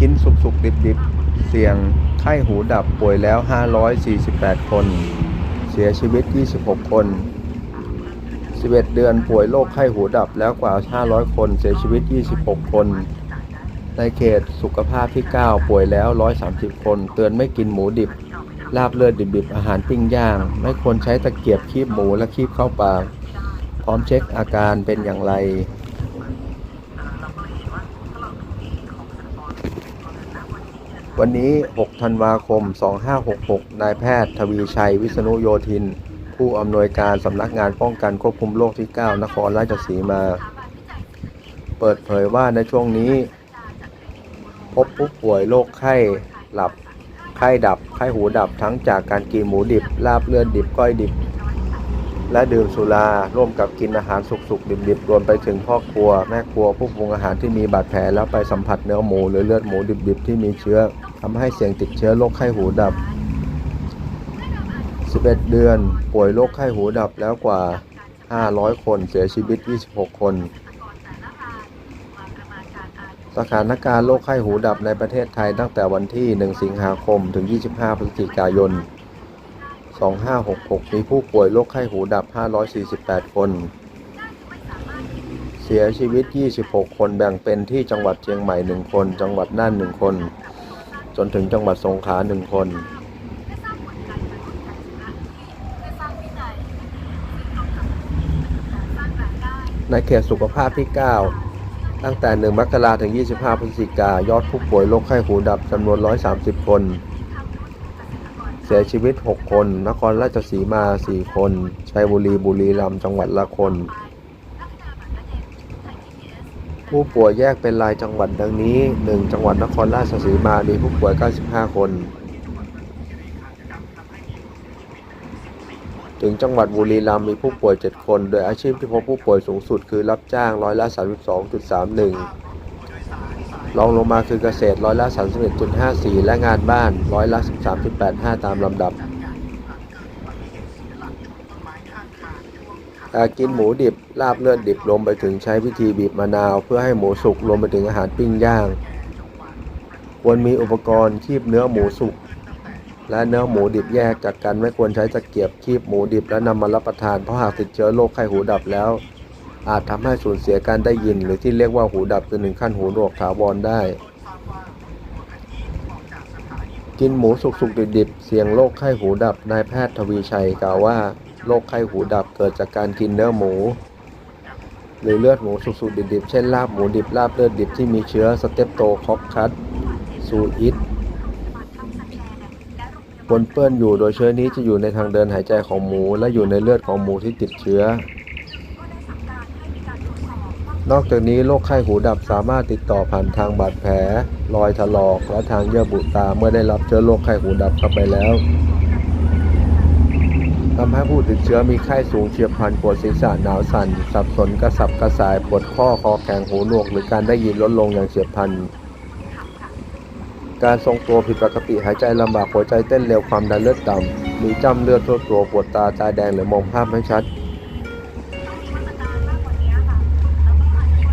กินสุกๆดิบๆเสี่ยงไข้หูดับป่วยแล้ว 548 คน เสียชีวิต 26 คน 11 เดือนป่วยโรคไข้หูดับแล้วกว่า 500 คน เสียชีวิต 26 คน ในเขตสุขภาพที่ 9 ป่วยแล้ว 130 คน เตือนไม่กินหมูดิบ ลาบเลือดดิบๆอาหารปิ้งย่าง ไม่ควรใช้ตะเกียบคีบหมูและคีบเข้าปาก พร้อมเช็คอาการเป็นอย่างไร วันนี้ 6 ธันวาคม 2566 นายแพทย์ ทวีชัย วิษณุโยธิน ผู้อำนวยการสำนักงานป้องกันควบคุมโรคที่ 9 นครราชสีมา เปิดเผยว่าในช่วงนี้ พบผู้ป่วยโรคไข้หลับ ไข้ดับ ไข้หูดับทั้งจากการกินหมูดิบ ลาบเลือดดิบ ก้อยดิบ และดื่มสุรา ร่วมกับกินอาหารสุกๆ ดิบๆ รวมไปถึงพ่อครัว แม่ครัว ผู้ปรุงอาหารที่มีบาดแผลแล้วไปสัมผัสเนื้อหมู หรือเลือดหมูดิบๆ ที่มีเชื้อ ทำให้เสี่ยงติดเชื้อโรคไข้หูดับ 11 เดือนป่วยโรคไข้หูดับแล้วกว่า 500 คนเสียชีวิต 26 คนสถานการณ์โรคไข้หูดับในประเทศไทยตั้งแต่วันที่ 1 สิงหาคม ถึง 25 พฤศจิกายน 2566 มีผู้ป่วยโรคไข้หูดับ 548 คน เสียชีวิต 26 คนแบ่งเป็นที่จังหวัดเชียงใหม่ 1 คน จังหวัดน่าน 1 คน จนถึงจังหวัดสงขลา1คน ในเขตสุขภาพที่ 9 ตั้งแต่ 1 มกราถึง 25 พฤศจิกายอดผู้ป่วยโรคไข้หูดับจำนวน 130 คน เสียชีวิต 6 คน นครราชสีมา 4 คน ชัยบุรี บุรีรัมย์ จังหวัดละคน ผู้ป่วยแยกเป็นรายจังหวัดดังนี้ 1 จังหวัดนครราชสีมา มีผู้ป่วย 95 คน ถึงจังหวัดบุรีรัมย์มีผู้ป่วย 7 คน โดยอาชีพที่พบผู้ป่วยสูงสุดคือรับจ้างร้อยละ 32.31 รองลงมาคือเกษตรร้อยละ 31.54 และงานบ้านร้อยละ 13.85 ตามลำดับ การกินหมูดิบลาบเลือดดิบรวมไปถึงใช้วิธีบีบมะนาว เพื่อให้หมูสุกรวมไปถึงอาหารปิ้งย่าง ควรมีอุปกรณ์คีบเนื้อหมูสุก และเนื้อหมูดิบแยกจากกันไม่ควรใช้ตะเกียบคีบหมูดิบและนำมารับประทานเพราะหากติดเชื้อโรคไข้หูดับแล้ว อาจทำให้สูญเสียการได้ยิน หรือที่เรียกว่าหูดับจนถึงขั้นหูหนวกถาวรได้กินหมูสุกๆดิบๆ เสี่ยงโรคไข้หูดับ นายแพทย์ทวีชัยกล่าวว่า โรคไข้หูดับเกิดจากการกินเนื้อหมู หรือเลือดหมูสุกๆดิบๆ เช่นลาบหมูดิบลาบเลือดดิบที่มีเชื้อสเตปโตคอคคัสซูอิสปนเปื้อนอยู่โดยเชื้อนี้จะอยู่ในทางเดินหายใจของหมู และอยู่ในเลือดของหมูที่ติดเชื้อ นอกจากนี้โรคไข้หูดับสามารถติดต่อผ่านทางบาดแผล รอยถลอก และทางเยื่อบุตาเมื่อได้รับเชื้อโรคไข้หูดับเข้าไปแล้ว ทำให้ผู้ติดเชื้อมีไข้สูงเฉียบพลันปวดศีรษะหนาวสั่น สับสนกระสับกระส่ายปวดข้อคอแข็งหูหนวก หรือการได้ยินลดลงอย่างเฉียบพลัน การทรงตัวผิดปกติหายใจลำบากหัวใจเต้นเร็วความดันเลือดต่ำมีจ้ำเลือดทั่วตัวปวดตาตาแดงหรือมองภาพไม่ชัด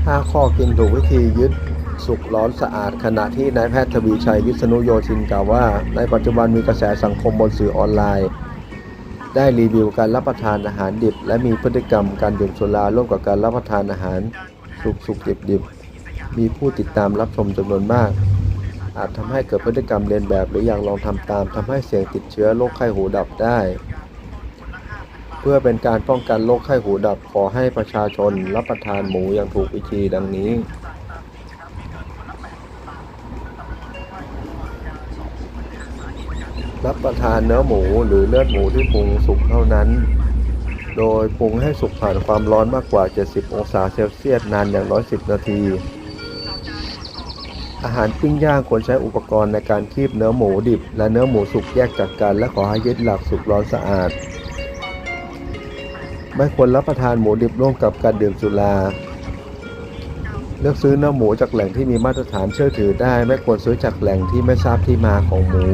5ข้อกินถูกวิธียึดสุกร้อนสะอาด ขณะที่นายแพทย์ทวีชัยวิษณุโยธินกล่าวว่า ในปัจจุบันมีกระแสสังคมบนสื่อออนไลน์ ได้รีวิวการรับประทานอาหารดิบ และมีพฤติกรรมการดื่มสุราร่วมกับการรับประทานอาหารสุกสุกดิบดิบมีผู้ติดตามรับชมจำนวนมาก อาจทำให้เกิดพฤติกรรมเลียนแบบหรืออยากลองทำตามทำให้เสี่ยงติดเชื้อโรคไข้หูดับได้ เพื่อเป็นการป้องกันโรคไข้หูดับขอให้ประชาชนรับประทานหมูอย่างถูกวิธีดังนี้ รับประทานเนื้อหมูหรือเลือดหมูที่ปรุงสุกเท่านั้น โดยปรุงให้สุกผ่านความร้อนมากกว่า 70 องศาเซลเซียสนานอย่างน้อย 10 นาที อาหารปิ้งย่างควรใช้อุปกรณ์ในการคีบเนื้อหมูดิบ และเนื้อหมูสุกแยกจากกัน และขอให้ยึดหลักสุกร้อนสะอาด ไม่ควรรับประทานหมูดิบร่วมกับการดื่มสุราเลือกซื้อเนื้อหมูจากแหล่งที่มีมาตรฐานเชื่อถือได้ ไม่ควรซื้อจากแหล่งที่ไม่ทราบที่มาของหมู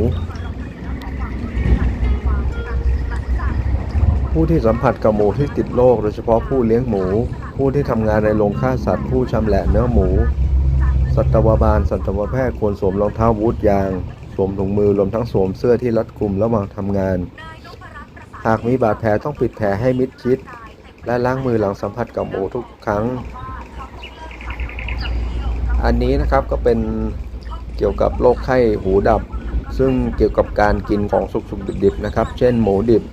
ผู้ที่สัมผัสกับหมูที่ติดโรคโดยเฉพาะผู้เลี้ยงหมู ผู้ที่ทำงานในโรงฆ่าสัตว์ ผู้ชำแหละเนื้อหมู สัตวบาล สัตวแพทย์ควรสวมรองเท้าบูทยาง สวมถุงมือรวมทั้งสวมเสื้อที่รัดกุมระหว่างทำงาน หากมีบาดแผลต้องปิดแผลให้มิดชิด และล้างมือหลังสัมผัสกับหมูทุกครั้ง อันนี้นะครับก็เป็นเกี่ยวกับโรคไข้หูดับ ซึ่งเกี่ยวกับการกินของสุกๆดิบๆนะครับ เช่นหมูดิบ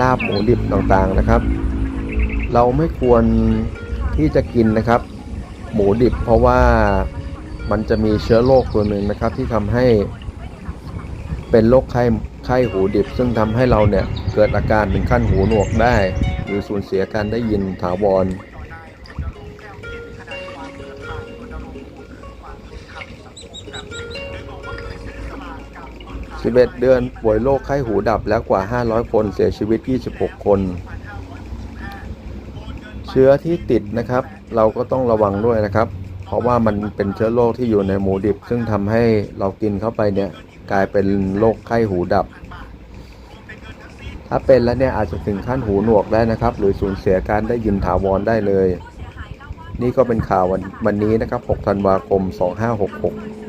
ลาบหมูดิบต่างๆนะครับ เราไม่ควรที่จะกินนะครับ หมูดิบเพราะว่ามันจะมีเชื้อโรคตัวหนึ่งนะครับ ที่ทำให้เป็นโรคไข้ไข้หูดิบ ซึ่งทำให้เราเนี่ยเกิดอาการถึงขั้นหูหนวกได้ หรือสูญเสียการได้ยินถาวร 11 เดือนป่วยโรคไข้หูดับแล้วกว่า 500 คนเสียชีวิต 26 คน เชื้อที่ติดนะครับ เราก็ต้องระวังด้วยนะครับ เพราะว่ามันเป็นเชื้อโรคที่อยู่ในหมูดิบ ซึ่งทำให้เรากินเข้าไปเนี่ยกลายเป็นโรคไข้หูดับ ถ้าเป็นแล้วเนี่ยอาจจะถึงขั้นหูหนวกได้นะครับ หรือสูญเสียการได้ยินถาวรได้เลย นี่ก็เป็นข่าววันวันนี้นะครับ 6 ธันวาคม 2566